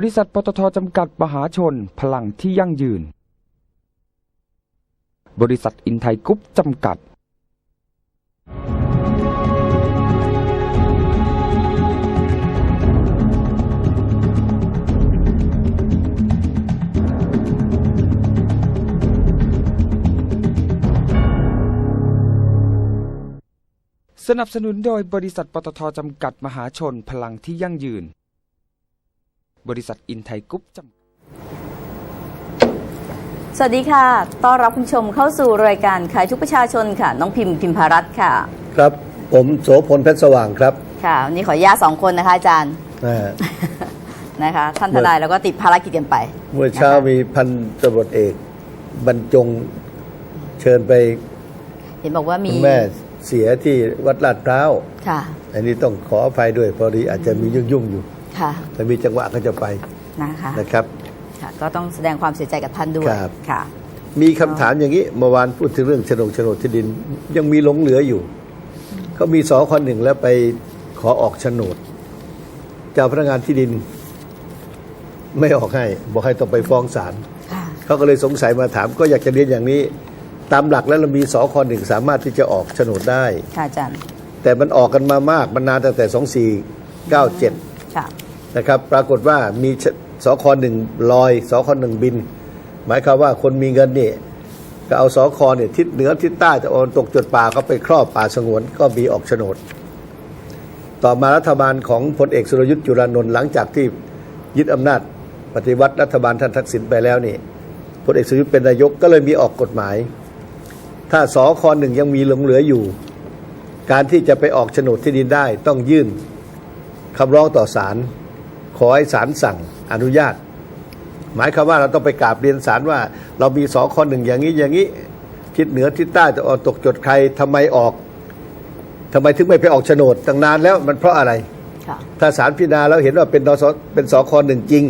บริษัทปตทจำกัดมหาชน พลังที่ยั่งยืน บริษัทอินไทยกรุ๊ปจำกัด สนับสนุนโดยบริษัทปตทจำกัดมหาชน พลังที่ยั่งยืน บริษัทอินไทยกรุ๊ปจำสวัสดีค่ะ ต้อนรับคุณผู้ชมเข้าสู่รายการขายทุกประชาชนค่ะ น้องพิมพ์พิมพารัตน์ค่ะ ครับ ผมโสพลเพชรสว่างครับค่ะวันนี้ขออนุญาตสองคนนะคะอาจารย์ อ่า นะคะ ท่านทนายแล้วก็ติดภารกิจกันไปเมื่อเช้านะคะมีพันตำรวจเอกบรรจงเชิญไปเห็นบอกว่ามีคุณแม่เสียที่วัดลาดพร้าว ค่ะ อันนี้ต้องขออภัยด้วยพอดีอาจจะมียุ่งๆอยู่ ค่ะแต่มีจังหวะก็จะไปนะคะนะครับค่ะก็ต้องแสดงความเสียใจกับท่านด้วยครับ ค่ะ มีคำถามอย่างนี้เมื่อวานพูดถึงเรื่องโฉนดโฉนดที่ดิน ยังมีหลงเหลืออยู่เขามีสอคนหนึ่งแล้วไปขอออกโฉนดเจ้าพนักงานที่ดิน ไม่ออกให้ บอกให้ต้องไปฟ้องศาลค่ะ เขาก็เลยสงสัยมาถาม ก็อยากจะเรียนอย่างนี้ ตามหลักแล้วเรามีสอคหนึ่งสามารถที่จะออกโฉนดได้ ค่ะอาจารย์แต่มันออกกันมามากมันนานตั้งแต่2497ค่ะ นะครับ ปรากฏว่ามีสอคหนึ่งลอยสอคหนึ่งบิน หมายความว่าคนมีเงินนี่ก็เอาสอคเนี่ยทิศเหนือทิศใต้ตะวันตกจุดป่าเขาไปครอบป่าสงวนก็มีออกโฉนด ต่อมารัฐบาลของพลเอกสุรยุทธ์จุลานนท์หลังจากที่ยึดอำนาจปฏิวัติรัฐบาลท่านทักษิณไปแล้วนี่พลเอกสุรยุทธ์เป็นนายกก็เลยมีออกกฎหมาย ถ้าสอคหนึ่งยังมีหลงเหลืออยู่ การที่จะไปออกโฉนดที่ดินได้ต้องยื่นคำร้องต่อศาล ขอให้ศาลสั่งอนุญาต หมายความว่าเราต้องไปกราบเรียนศาลว่า เรามีสอคหนึ่งอย่างนี้อย่างนี้ทิศเหนือทิศใต้ตะวันตกจดใครทำไมออกทำไมถึงไม่ไปออกโฉนดตั้งนานแล้วมันเพราะอะไรค่ะถ้าศาลพิจารณาแล้วเห็นว่าเป็นนสเป็นสคหนึ่งจริง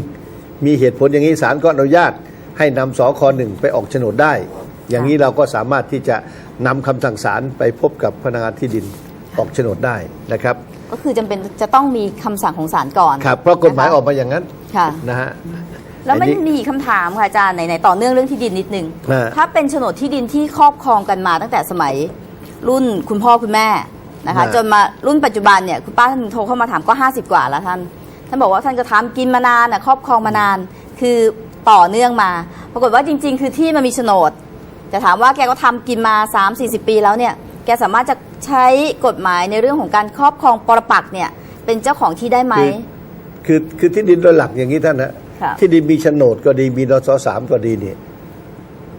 มีเหตุผลอย่างนี้ศาลก็อนุญาตให้นำสคหนึ่งไปออกโฉนดได้ อย่างนี้เราก็สามารถที่จะนำคำสั่งศาลไปพบกับพนักงานที่ดินออกโฉนดได้นะครับ ก็คือจำเป็นจะต้องมีคำสั่งของศาลก่อน ครับเพราะกฎหมายนะคะออกมาอย่างนั้นค่ะ นะฮะ แล้วมันอันนี้มีอีกคำถามค่ะอาจารย์ไหนๆต่อเนื่องเรื่องที่ดินนิดนึง ฮะ ถ้าเป็นโฉนดที่ดินที่ครอบครองกันมาตั้งแต่สมัยรุ่นคุณพ่อคุณแม่นะคะจนมารุ่นปัจจุบันเนี่ยคุณป้าท่านโทรเข้ามาถามก็ 50 กว่าแล้วท่านท่านบอกว่าท่านก็ทำกินมานานน่ะครอบครองมานาน คือต่อเนื่องมา ปรากฏว่าจริง ๆ คือที่มันมีโฉนด แต่ถามว่าแกก็ทำกินมา 3-40 ปีแล้วเนี่ย แกสามารถจะใช้กฎหมายในเรื่องของการครอบครองปรปักษ์เนี่ย เป็นเจ้าของที่ได้ไหม คือคือที่ดินโดยหลักอย่างนี้ท่านนะค่ะ ที่ดินมีโฉนดก็ดีมีนสสามก็ดีเนี่ย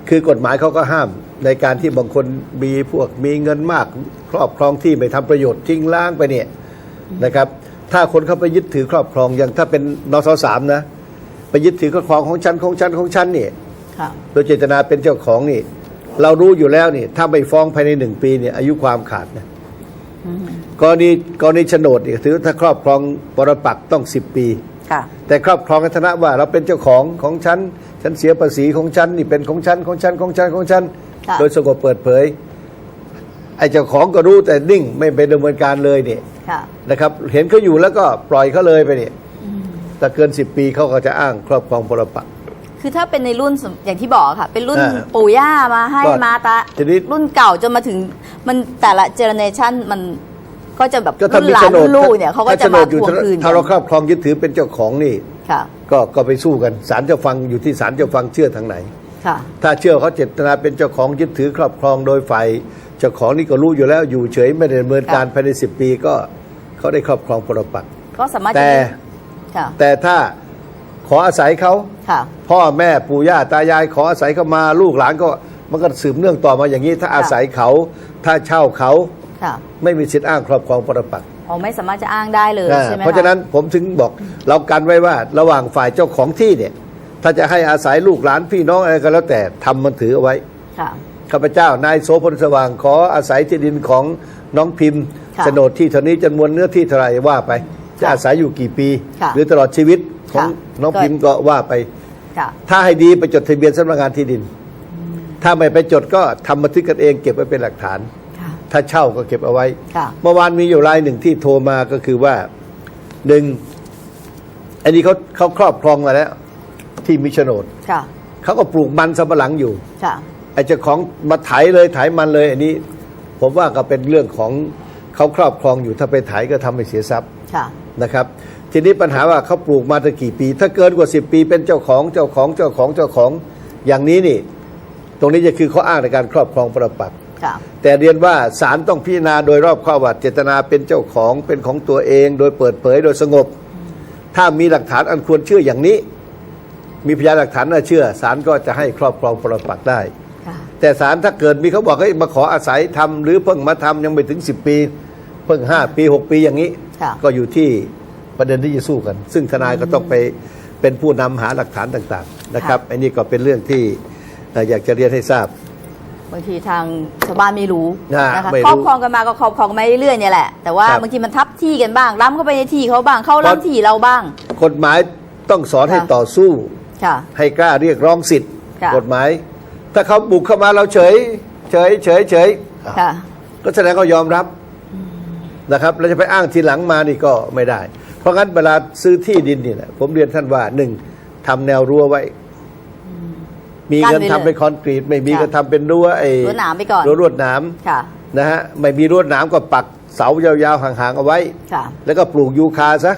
คือกฎหมายเขาก็ห้ามในการที่บางคนมีพวกมีเงินมาก ครอบครองที่ไม่ทำประโยชน์ทิ้งล้างไปเนี่ยนะครับ ถ้าคนเข้าไปยึดถือครอบครองอย่างถ้าเป็นนสสามนะ ไปยึดถือครอบครองของฉันของฉันของฉันเนี่ย ค่ะ โดยเจตนาเป็นเจ้าของนี่ เรารู้อยู่แล้วนี่ ถ้าไม่ฟ้องภายในหนึ่งปีเนี่ยอายุความขาดนะกรณีกรณีโฉนดเนี่ยถือถ้าครอบครองปรปักษ์ต้องสิบปีค่ะแต่ครอบครองในฐานะว่า เราเป็นเจ้าของของฉันฉันเสียภาษีของฉันนี่เป็นของฉันของฉันของฉันของฉันค่ะโดยสงบเปิดเผยไอ้เจ้าของก็รู้แต่นิ่งไม่ไปดำเนินการเลยเนี่ยค่ะนะครับ เห็นเขาอยู่แล้วก็ปล่อยเขาเลยไปเนี่ยแต่เกินสิบปีเขาก็จะอ้างครอบครองปรปักษ์ คือถ้าเป็นในรุ่นสมอย่างที่บอกค่ะ เป็นรุ่นอ่าปู่ย่ามาให้ก็มาตาทีนี้รุ่นเก่าจนมาถึงมันแต่ละเจเนเรชันมันก็จะแบบก็ถ้ารุ่นมีหลาโฉนนรุ่ดนลูกเนี่ยเขาก็ถ้จะโฉนมาดอยู่ทวงคืนถ้าเราครอบครองยึดถือเป็นเจ้าของนี่ ค่ะก็ก็ไปสู้กันศาลจะฟังอยู่ที่ศาลจะฟังเชื่อทางไหน ค่ะ ถ้าเชื่อเขาเจตนาเป็นเจ้าของยึดถือครอบครองโดยฝ่ายเจ้าของนี่ก็รู้อยู่แล้วอยู่เฉยไม่ได้ดำเนินการค่ะภายในสิบปีก็เขาได้ครอบครองปรปักษ์ก็สามารถจะแต่ ค่ะ แต่ถ้า ขออาศัยเขาค่ะ พ่อแม่ปู่ย่าตายาย ขออาศัยเขามาลูกหลานก็มันก็สืบเนื่องต่อมาอย่างนี้ ถ้าอาศัยเขาถ้าเช่าเขาค่ะไม่มีสิทธิ์อ้างครอบครองปรปักษ์อ๋อไม่สามารถจะอ้างได้เลยอ่าใช่ไหมคเพราะฉะนั้นผมถึงบอกเรากันไว้ว่าระหว่างฝ่ายเจ้าของที่เนี่ย ถ้าจะให้อาศัยลูกหลานพี่น้องอะไรก็แล้วแต่ทำมันถือเอาไว้ค่ะข้าพเจ้านายโสพลสว่างขออาศัยที่ดินของน้องพิมพ์ค่ะโฉนดที่เท่านี้จำนวนเนื้อที่เท่าไหรว่าไปจะค่ะอาศัยอยู่กี่ปี ค่ะ หรือตลอดชีวิต ของค่ะน้องก็พิมพ์ก็ว่าไป ค่ะ ถ้าให้ดีไปจดทะเบียนสำนักงานที่ดิน ถ้าไม่ไปจดก็ทำบันทึกกันเองเก็บไว้เป็นหลักฐาน ค่ะ ถ้าเช่าก็เก็บเอาไว้ ค่ะ เมื่อวานมีอยู่รายหนึ่งที่โทรมาก็คือว่าหนึ่งอันนี้เขาเขาครอบครองมาแล้ว ที่มีโฉนดค่ะ เขาก็ปลูกมันสำปะหลังอยู่ ค่ะ ไอ้เจ้าของมาไถเลยไถมันเลย อันนี้ ผมว่าก็เป็นเรื่องของเขาครอบครองอยู่ถ้าไปไถก็ทำให้เสียทรัพย์ค่ะ นะครับ ทีนี้ปัญหาว่าเขาปลูกมาตั้งกี่ปี ถ้าเกินกว่า 10 ปีเป็นเจ้าของเจ้าของเจ้าของเจ้าของอย่างนี้นี่ ตรงนี้จะคือข้ออ้างในการครอบครองปรปักษ์ค่ะแต่เรียนว่าศาลต้องพิจารณาโดยรอบคอบว่าเจตนาเป็นเจ้าของเป็นของตัวเอง โดยเปิดเผยโดยสงบ ถ้ามีหลักฐานอันควรเชื่ออย่างนี้ มีพยานหลักฐานน่าเชื่อศาลก็จะให้ครอบครองปรปักษ์ได้ค่ะแต่ศาลถ้าเกิดมีเขาบอกให้ยมาขออาศัยทำหรือเพิ่งมาทำยังไม่ถึง 10 ปี เพิ่ง 5 ปี 6 ปีอย่างนี้ค่ะก็อยู่ที่ ประเด็นที่จะสู้กัน ซึ่งทนายก็ต้องไปเป็นผู้นำหาหลักฐานต่างๆนะครับอันนี้ก็เป็นเรื่องที่เอ่ออยากจะเรียนให้ทราบบางทีทางชาวบ้านไม่รู้อ่านะคะไม่รู้ครอบครองกันมาก็ครอบครองกันมาเรื่อยๆเนี่ยแหละ แต่ว่าครับบางทีมันทับที่กันบ้างล้ำเข้าไปในที่เขาบ้างเข้าล้ำที่เราบ้าง กฎหมายต้องสอนให้ค่ะต่อสู้ค่ะให้กล้าเรียกร้องสิทธิ์ค่ะกฎหมาย ถ้าเขาบุกเข้ามาเราเฉย เฉย เฉยเฉยค่ะก็แสดงเขายอมรับนะครับเราจะไปอ้างทีหลังมานี่ก็ไม่ได้ เพราะงั้นเวลาซื้อที่ดินนี่นะผมเรียนท่านว่าหนึ่งทำแนวรั้วไว้ มีเงินกั้นไว้เลยทำเป็นคอนกรีต ไม่มีค่ะก็ทำเป็นรั้วไอ้รั้วหนามไปก่อนรั้วรวดหนามค่ะนะฮะไม่มีรั้วหนามก็ปักเสายาวๆห่างๆเอาไว้ค่ะแล้วก็ปลูกยูคาซะ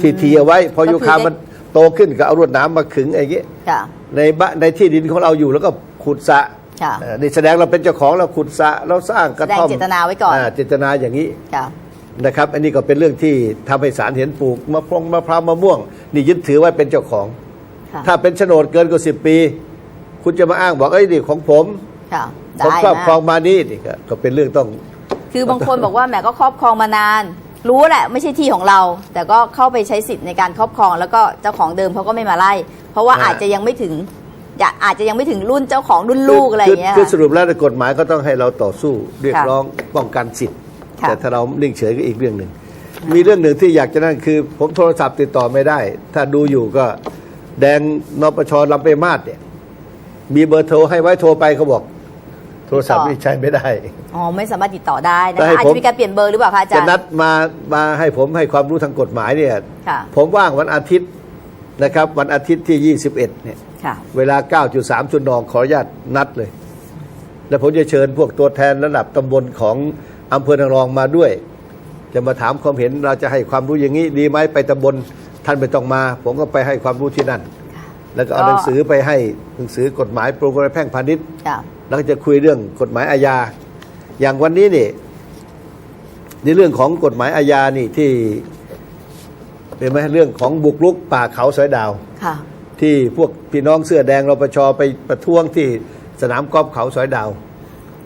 ทีทีๆเอาไว้ พอก็คือยูคาได้มันโตขึ้นก็เอารวดหนามมาขึงไอ้เงี้ยค่ะในบ้านในที่ดินของเราอยู่แล้วก็ขุดสระค่ะเอ่อนี่แสดงเราเป็นเจ้าของเราขุดสระเราสร้างกระท่อมแสดงเจตนาไว้ก่อนเจตนาอย่างนี้ค่ะ นะครับ อันนี้ก็เป็นเรื่องที่ทำให้ศาลเห็นปลูกมะพร้าวมะพร้าวมะม่วง นี่ยึดถือไว้เป็นเจ้าของค่ะถ้าเป็นโฉนดเกินกว่าสิบปี คุณจะมาอ้างบอกเอ้ยนี่ของผมค่ะผมได้ครอบครองนะมานี่นี่ก็ก็เป็นเรื่องต้อง คือบางคนบอกว่าแหมก็ครอบครองมานาน รู้แหละไม่ใช่ที่ของเรา แต่ก็เข้าไปใช้สิทธิ์ในการครอบครอง แล้วก็เจ้าของเดิมเขาก็ไม่มาไล่ เพราะว่าอ่าอาจจะยังไม่ถึงอย่าอาจจะยังไม่ถึงรุ่นเจ้าของรุ่นลูกอะไรอย่างเงี้ยคือคือค่ะสรุปแล้วในกฎหมายก็ต้องให้เราต่อสู้เรียกค่ะร้องป้องกันสิทธิ์ค่ะ แต่ถ้าเรานิ่งเฉยก็อีกเรื่องหนึ่ง มีเรื่องหนึ่งที่อยากจะนั่นคือ ผมโทรศัพท์ติดต่อไม่ได้ ถ้าดูอยู่ก็แดงนปชลำไปมาศเนี่ย มีเบอร์โทรให้ไว้โทรไปเขาบอก โทรศัพท์นี่ใช้ไม่ได้ อ๋อ ไม่สามารถติดต่อได้นะแต่ให้คะอาจผม จะมีการเปลี่ยนเบอร์หรือเปล่าคะอาจาจะรย์ นัดมามาให้ผมให้ความรู้ทางกฎหมายเนี่ย ค่ะ ผมว่างวันอาทิตย์นะครับ วันอาทิตย์ที่ 21เนี่ย ค่ะ เวลา 9.3จุดนองขออนุญาตนัดเลย แล้วผมจะเชิญพวกตัวแทนระดับตำบลของ อำเภอนางรองมาด้วย จะมาถามความเห็นเราจะให้ความรู้อย่างนี้ดีไหมไปตำบลท่านไม่ต้องมา ผมก็ไปให้ความรู้ที่นั่น แล้วก็เอาก็หนังสือไปให้หนังสือกฎหมายโปรแกรมแพ่งพาณิชย์ค่ะแล้วก็จะคุยเรื่องกฎหมายอาญา อย่างวันนี้นี่ในเรื่องของกฎหมายอาญานี่ที่เป็นไหมเรื่องของบุกรุกป่าเขาสอยดาวค่ะที่พวกพี่น้องเสื้อแดงรปชไปประท้วงที่สนามกอล์ฟเขาสอยดาว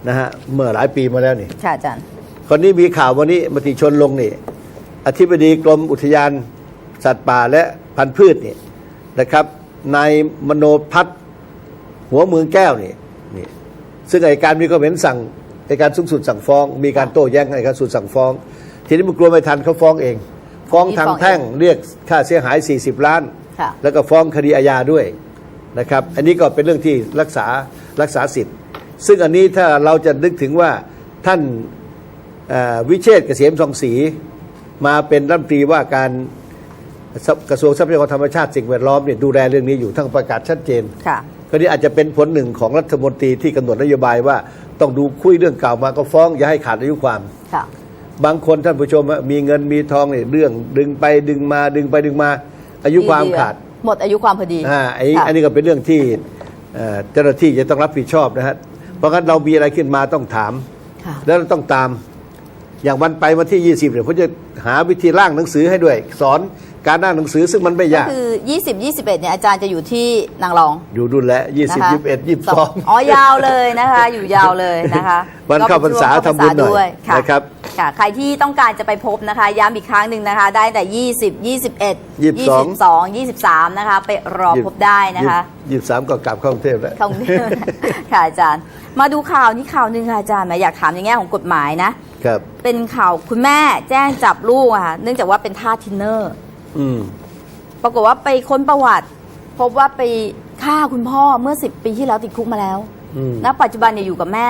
นะฮะเมื่อหลายปีมาแล้วนี่ค่ะอาจารย์ คนนี้มีข่าววันนี้มติชนลงนี่ อธิบดีกรมอุทยาน สัตว์ป่าและพันธุ์พืชนี่นะครับนายมโนพัฒน์หัวเมืองแก้วนี่นี่ซึ่งอัยการมีความเห็นสั่งอัยการสูงสุดสั่งฟ้อง มีการโต้แย้งอัยการสูงสุดสั่งฟ้อง ทีนี้มันกลัวไม่ทันเขาฟ้องเอง ฟ้องทางแพ่งเรียกค่าเสียหาย 40 ล้านค่ะแล้วก็ฟ้องคดีอาญาด้วยนะครับ อันนี้ก็เป็นเรื่องที่รักษารักษาสิทธิ์ ซึ่งอันนี้ถ้าเราจะนึกถึงว่าท่านเอ่อวิเชษฐ์เกษมทองศรีมาเป็นรัฐมนตรีว่าการกระทรวงทรัพยากรธรรมชาติสิ่งแวดล้อมเนี่ยดูแลเรื่องนี้อยู่ทั้งประกาศชัดเจนค่ะก็นี่อาจจะเป็นผลหนึ่งของรัฐมนตรีที่กำหนดนโยบายว่าต้องดูคุยเรื่องเก่ามาก็ฟ้องอย่าให้ขาดอายุความค่ะบางคนท่านผู้ชมอะมีเงินมีทองเนี่ยเรื่องดึงไปดึงมาดึงไปดึงมา อายุความขาด หมดอายุความพอดีอ่าไอ้ค่ะอันนี้ก็เป็นเรื่องที่เอ่อเจ้าหน้าที่จะต้องรับผิดชอบนะฮะ เพราะงั้นเรามีอะไรขึ้นมาต้องถามค่ะแล้วเราต้องตาม อย่างวันไปวันที่ 20เนี่ยผมจะหาวิธีร่างหนังสือให้ด้วย สอน การร่างหนังสือซึ่งมันไม่ก็ยาก คือ 20 21เนี่ยอาจารย์จะอยู่ที่นางรอง อยู่รุ่นแล้วยี่สิบนะคะยี่สิบเอ็ดยี่สิบสองอ๋อยาวเลยนะคะ อยู่ยาวเลยนะคะวันเข้าพรรษาก็เป็นช่วงเข้าพรรษาทำบุญหน่อยด้วยค่ะนะครับค่ะใครที่ต้องการจะไปพบนะคะ ย้ำอีกครั้งหนึ่งนะคะ ได้แต่ 20 21 22 22 23นะคะ ไปรอพบได้นะคะยี่สิบสามก็กลับเข้ากรุงเทพแล้วเข้ากรุงเทพค่ะอาจารย์ มาดูข่าวนี้ข่าวหนึ่งค่ะอาจารย์แหมอยากถามในแง่ของกฎหมายนะครับเป็นข่าวคุณแม่แจ้งจับลูกอะค่ะเนื่องจากว่าเป็นท่าสทินเนอร์ อืม ปรากฏว่าไปค้นประวัติ พบว่าไปฆ่าคุณพ่อเมื่อ10ปีที่แล้วติดคุกมาแล้วอืม ณปัจจุบันเนี่ยอยู่กับแม่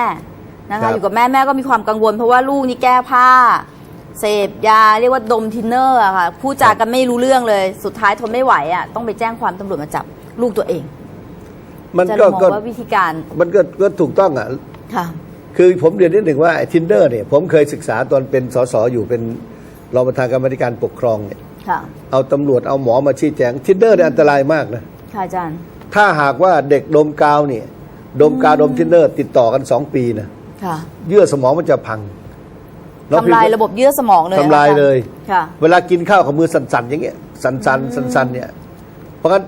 นะครัคะบ อยู่กับแม่แม่ก็มีความกังวล เพราะว่าลูกนี่แก้ผ้า เสพยาเรียกว่าดมทินเนอร์อะค่ะพูดจากันไม่รู้เรื่องเลย สุดท้ายทนไม่ไหวอะต้องไปแจ้งความตำรวจมาจับลูกตัวเองมันจะก็มองก็ว่าวิธีการมันก็ก็ถูกต้องอะ ค่ะ คือผมเรียนนิดหนึ่งว่าทินเดอร์เนี่ยผมเคยศึกษาตอนเป็นสสอยู่เป็นรองประธานกรรมาธิการปกครองเนี่ย ค่ะ เอาตำรวจเอาหมอมาชี้แจงทินเดอร์เนี่ยอันตรายมากนะ ค่ะอาจารย์ ถ้าหากว่าเด็กดมกาวเนี่ยดมกาวดมทินเดอร์ติดต่อกันสองปีนะค่ะเยื่อสมองมันจะพังน้องทำลายพิมพ์ระบบเยื่อสมองเลยนะทำลายอจรเลยค่ะ เวลากินข้าวกับมือสั่นๆอย่างเงี้ย สั่นๆสั่นๆเนี่ย เพราะงั้น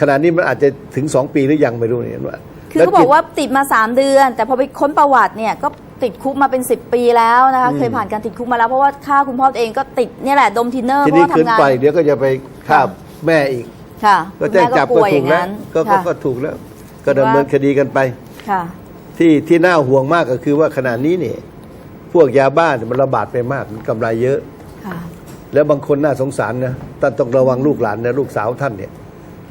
ขณะนี้มันอาจจะถึงสองปีหรือยังไม่รู้เนี่ยว่าคือเขาบอกว่าติดมา3เดือน แต่พอไปค้นประวัติเนี่ยก็ ติดคุกมาเป็น 10 ปีแล้วนะคะเคยผ่านการติดคุกมาแล้วเพราะว่าฆ่าคุณพ่อตัวเองก็ติดเนี่ยแหละดมทินเนอร์ทีเพนี้ราะว่าขึ้นทำงานไปเดี๋ยวก็จะไปฆ่าแม่อีก ค่ะก็แจ้งจับคุณก็แม่ถูกแล้วอย่างนั้นก็ก็ค่ะก็ถูกแล้ว ก็ดำเนินคดีกันไป ค่ะ ที่ที่น่าห่วงมากก็คือว่าขณะนี้เนี่ยพวกยาบ้าเนี่ยมันระบาดไปมากมันกำไรเยอะ ค่ะ แล้วบางคนน่าสงสารนะท่านต้องระวังลูกหลานนะลูกสาวท่านเนี่ย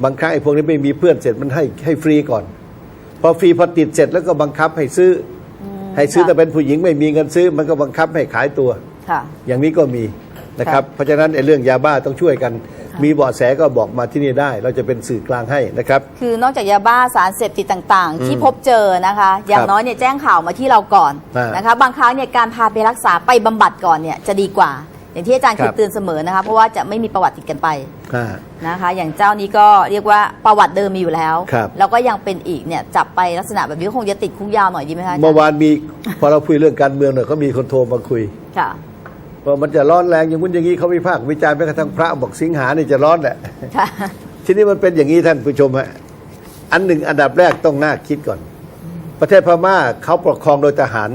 บางครั้งไอ้พวกนี้ไม่มีเพื่อนเสร็จมันให้ให้ฟรีก่อน พอฟรีพอติดเสร็จแล้วก็บังคับให้ซื้ออ ให้ซื้อค่ะแต่เป็นผู้หญิงไม่มีเงินซื้อ มันก็บังคับให้ขายตัว ค่ะ อย่างนี้ก็มีนะครับ เพราะฉะนั้นไอ้เรื่องยาบ้าต้องช่วยกัน มีเบาะแสก็บอกมาที่นี่ได้ เราจะเป็นสื่อกลางให้นะครับ คือนอกจากยาบ้าสารเสพติดต่างๆ ที่พบเจอนะคะ อย่าครังบน้อยเนี่ยแจ้งข่าวมาที่เราก่อนอ่านนะคะ บางครั้งเนี่ยการพาไปรักษาไปบำบัดก่อนเนี่ยจะดีกว่า อย่างที่อาจารย์ครัเคยบเตือนเสมอนะคะ เพราะว่าจะไม่มีประวัติติดกันไปอ่า นะคะ อย่างเจ้านี้ก็เรียกว่าประวัติเดิมมีอยู่แล้ว ครับ แล้วก็ยังเป็นอีกเนี่ยจับไปลักษณะแบบนี้ก็คงจะติดคุกยาวหน่อยดีไหมคะอาจารย์เมื่อวานมีพอเราคุยเรื่องการเมืองเนี่ยเขามีคนโทรมาคุยค่ะ ว่ามันจะร้อนแรงอย่างนู้นอย่างนี้เขาวิพากษ์วิจารณ์แม้กระทั่งพระบอกสิงหาเนี่ยจะร้อนแหละ ค่ะ ทีนี้มันเป็นอย่างนี้ท่านผู้ชมฮะอันหนึ่งอันดับแรกต้องน่าคิดก่อน ประเทศพม่าเขาปกครองโดยทหาร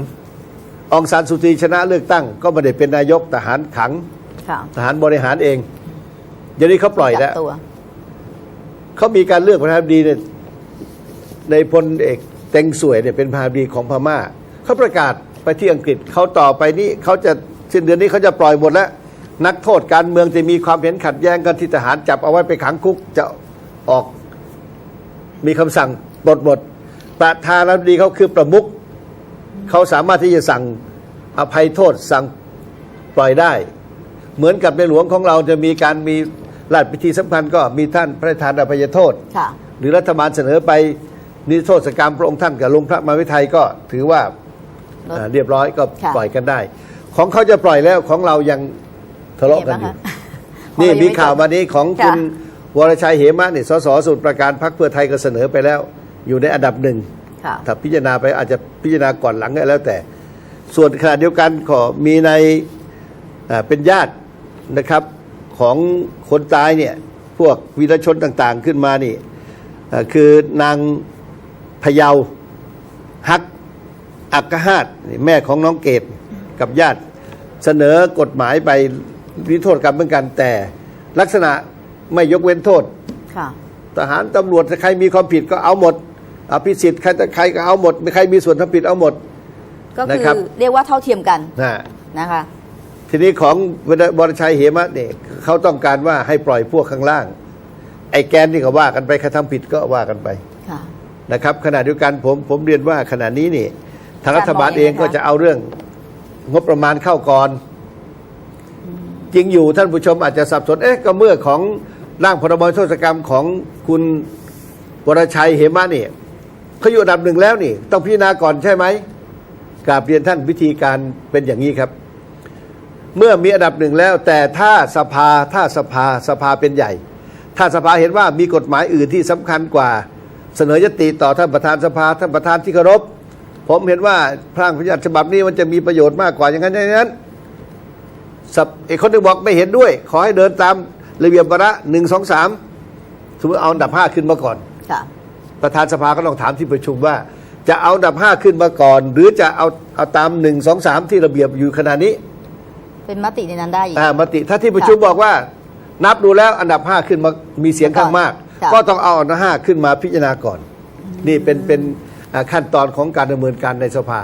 องซานสุจีชนะเลือกตั้ง ก็ไม่ได้เป็นนายกทหารขังค่ะทหารบริหารเองเดี๋ยวนี้เขาปล่อยแล้ว จับตัว เขามีการเลือกประธานาธิบดีเนี่ยในพลเอกเต็งสวยเนี่ยเป็นประธานาธิบดีของพม่าเขาประกาศไปที่อังกฤษเขาต่อไปนี้เขาจะสิ้นเดือนนี้เขาจะปล่อยหมดแล้ว นักโทษการเมืองจะมีความเห็นขัดแย้งกันที่ทหารจับเอาไว้ไปขังคุกจะออกมีคำสั่งปลดหมดประธานาธิบดีเขาคือประมุข เขาสามารถที่จะสั่งอภัยโทษสั่งปล่อยได้ เหมือนกับในหลวงของเราจะมีการมีราชพิธีสำคัญก็มีท่านพระราชทานอภัยโทษค่ะหรือรัฐบาลเสนอไปนิรโทษกรรมพระองค์ท่านกับลงพระมหาวิทัยก็ถือว่าลดอ่าเรียบร้อยก็ค่ะปล่อยกันได้ ของเขาจะปล่อยแล้วของเรายังทะเลาะกันอยู่นี่มีข่าวมานี้ของคุณค่ะวรชัยเหมะเนี่ยสสสมุทรประการพรรคเพื่อไทยก็เสนอไปแล้ว อยู่ในอันดับหนึ่งค่ะ ถ้าพิจารณาไปอาจจะพิจารณาก่อนหลังก็แล้วแต่ ส่วนขณะเดียวกันขอมีในอ่าเป็นญาตินะครับของคนตายเนี่ยพวกวีรชนต่างๆขึ้นมานี่อ่าคือนางพะเยาฮักอักกะฮาดนี่แม่ของน้องเกดกับญาติเสนอกฎหมายไปวิโทษกรรมเหมือนกันแต่ลักษณะไม่ยกเว้นโทษค่ะทหารตำรวจใครมีความผิดก็เอาหมด อภิสิทธิ์ใครใครก็เอาหมดไม่ใครมีส่วนทำผิดเอาหมด ก็นะคือครับ เรียกว่าเท่าเทียมกันนะนะคะ ทีนี้ของบรชัยเหมะเนี่ยเขาต้องการว่าให้ปล่อยพวกข้างล่าง ไอ้แกนที่เขาว่ากันไปใครทำผิดก็ว่ากันไป ค่ะ นะครับขณะเดียวกันผมผมเรียนว่าขณะนี้นี่ทางรัฐบาลเองการมองยังไงคะก็จะเอาเรื่องงบประมาณเข้าก่อนจริงอยู่ท่านผู้ชมอาจจะสับสนเอ๊ะก็เมื่อของร่างพรบโทษกรรมของคุณวรชัยเหมะนี่ เขาอยู่อันดับหนึ่งแล้วนี่ ต้องพิจารณาก่อนใช่ไหมกราบเรียนท่านวิธีการเป็นอย่างนี้ครับ เมื่อมีอันดับหนึ่งแล้ว แต่ถ้าสภาถ้าสภาสภาเป็นใหญ่ ถ้าสภาเห็นว่ามีกฎหมายอื่นที่สำคัญกว่า เสนอยติต่อท่านประธานสภาท่านประธานที่เคารพผมเห็นว่าพร่างพระราชบัญฉบับนี้มันจะมีประโยชน์มากกว่าอย่างนั้นอย่างนั้นไอ้คนหนึงบอกไม่เห็นด้วย ขอให้เดินตามระเบียบวาระหนึ่งสองสามสมมติเอาอันดับห้าขึ้นมาก่อน ประธานสภาก็ต้องถามที่ประชุมว่า จะเอาอันดับห้าขึ้นมาก่อน หรือจะเอาเอาตามหนึ่งสองสามที่ระเบียบอยู่ขณะนี้เป็นมติในนั้นได้อีกอ่ามติถ้าที่ประชุมบอกว่า นับดูแล้วอันดับห้าขึ้นมามีเสียงข้างมากค่ะก็ต้องเอาอันดับห้าขึ้นมาพิจารณาก่อน นี่เป็นเป็นอ่าขั้นตอนของการดำเนินการในสภา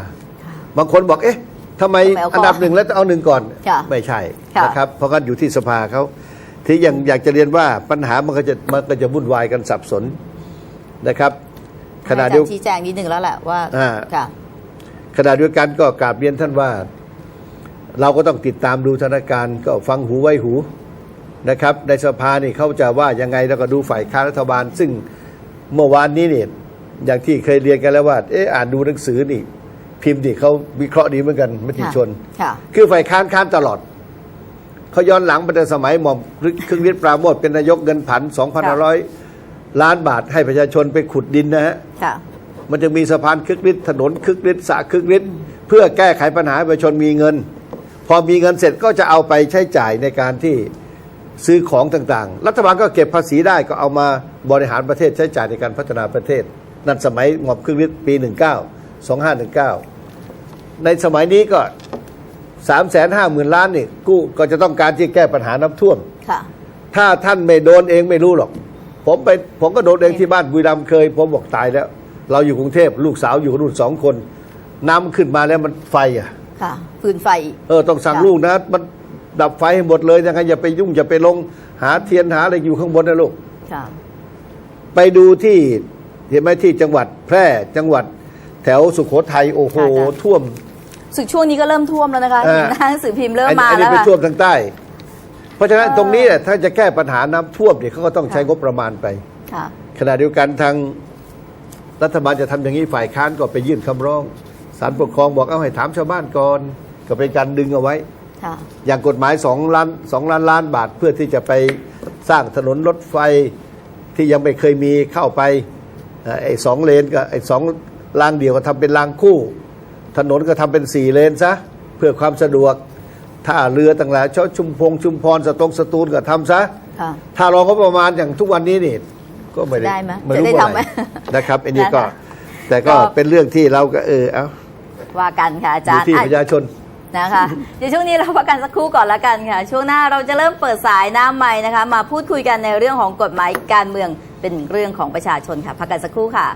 บางคนบอกเอ๊ะทำไมทำไมเอาก่อนอันดับหนึ่งแล้วต้องเอาหนึ่งก่อนค่ะไม่ใช่ค่ะนะครับเพราะงั้นอยู่ที่สภาเขาที่ยังอยากจะเรียนว่าปัญหามันก็จะมันก็จะวุ่นวายกันสับสน นะครับขณะให้อาเดียวจารย์ชี้แจงนิดหนึ่งแล้วแหละว่าอ่าค่ะขณะเดียวกันก็กราบเรียนท่านว่า เราก็ต้องติดตามดูสถานการณ์ก็ฟังหูไว้หูนะครับ ในสภานี่เขาจะว่ายังไงแล้วก็ดูฝ่ายค้านรัฐบาล ซึ่งเมื่อวานนี้เนี่ยอย่างที่เคยเรียนกันแล้วว่าเอออ่านดูหนังสือนี่ พิมพ์นี่เขาวิเคราะห์ดีเหมือนกันมติชนค่ะคือฝ่ายค้านค้านตลอดเขาย้อนหลังไปแต่สมัยหม่อมครึ่งฤทธิ์ปราโมทเป็นนายกเงินผัน2,500 ล้านบาทให้ประชาชนไปขุดดินนะฮะค่ะ มันจะมีสะพานคึกฤทธิ์ถนนคึกฤทธิ์สระคึกฤทธิ์เพื่อแก้ไขปัญหาให้ประชาชนมีเงิน พอมีเงินเสร็จก็จะเอาไปใช้จ่ายในการที่ซื้อของต่างๆ รัฐบาลก็เก็บภาษีได้ก็เอามาบริหารประเทศใช้จ่ายในการพัฒนาประเทศ นั่นสมัยหม่อมคึกฤทธิ์ปี 19 2519 ในสมัยนี้ก็ 3 5 0 0 0 0 ล้านนี่กู้ก็จะต้องการที่แก้ปัญหาน้ำท่วม ค่ะ ถ้าท่านไม่โดนเองไม่รู้หรอก ผมไปผมก็โดนเองที่บ้านบุรีรัมย์เคย ผมบอกตายแล้ว เราอยู่กรุงเทพลูกสาวอยู่กับรุ่นสองคน น้ำขึ้นมาแล้วมันไฟอะค่ะฟืนไฟอีกเออต้องสั่งค่ะลูกนะ มันดับไฟให้หมดเลยยังไงอย่าไปยุ่งอย่าไปลงหาเทียนหาอะไรอยู่ข้างบนนะลูกค่ะไปดูที่เห็นไหมที่จังหวัดแพร่จังหวัด แถวสุโขทัยโอ้โหค่ะอาจารย์ท่วมสึกช่วงนี้ก็เริ่มท่วมแล้วนะคะเออเห็นหน้าหนังสือพิมพ์เริ่มอันมาอันแล้นี้วเป็นค่ะท่วมทางใต้ เพราะฉะนั้นเออตรงนี้เนี่ยถ้าจะแก้ปัญหาน้ำท่วมเนี่ยเขาก็ต้องใช้ค่ะงบประมาณไป ค่ะ ขณะเดียวกันทางรัฐบาลจะทำอย่างนี้ฝ่ายค้านก็ไปยื่นคำร้องศาลปกครองบอกเอาให้ถามชาวบ้านก่อน ก็เป็นการดึงเอาไว้ ค่ะ อย่างกฎหมายสองล้านสองล้านล้านบาทเพื่อที่จะไปสร้างถนนรถไฟที่ยังไม่เคยมีเข้าไปเอ่อไอ้สองเลนก็ไอ้สองรางเดียวก็ทำเป็นรางคู่ ถนนก็ทำเป็นสี่เลนซะเพื่อความสะดวก ถ้าเรือต่างๆชอชุมพงชุมพรสตงสตูลก็ทำซะ ค่ะถ้ารองก็ประมาณอย่างทุกวันนี้นี่ก็ไม่ได้ได้ไหมไม่รู้จะได้ว่าทำไหมอะไรนะครับอันนี้ก็นะคะแต่ก็ก็ เป็นเรื่องที่เราก็เออเอาว่ากันค่ะอาอจายู่รย์ที่อะ ประชาชน นะคะเดี๋ยวช่วงนี้เราพักกันสักครู่ก่อนละกันค่ะ ช่วงหน้าเราจะเริ่มเปิดสายหน้าใหม่นะคะ มาพูดคุยกันในเรื่องของกฎหมายการเมืองเป็นเรื่องของประชาชนค่ะพักกันสักครู่ค่ะ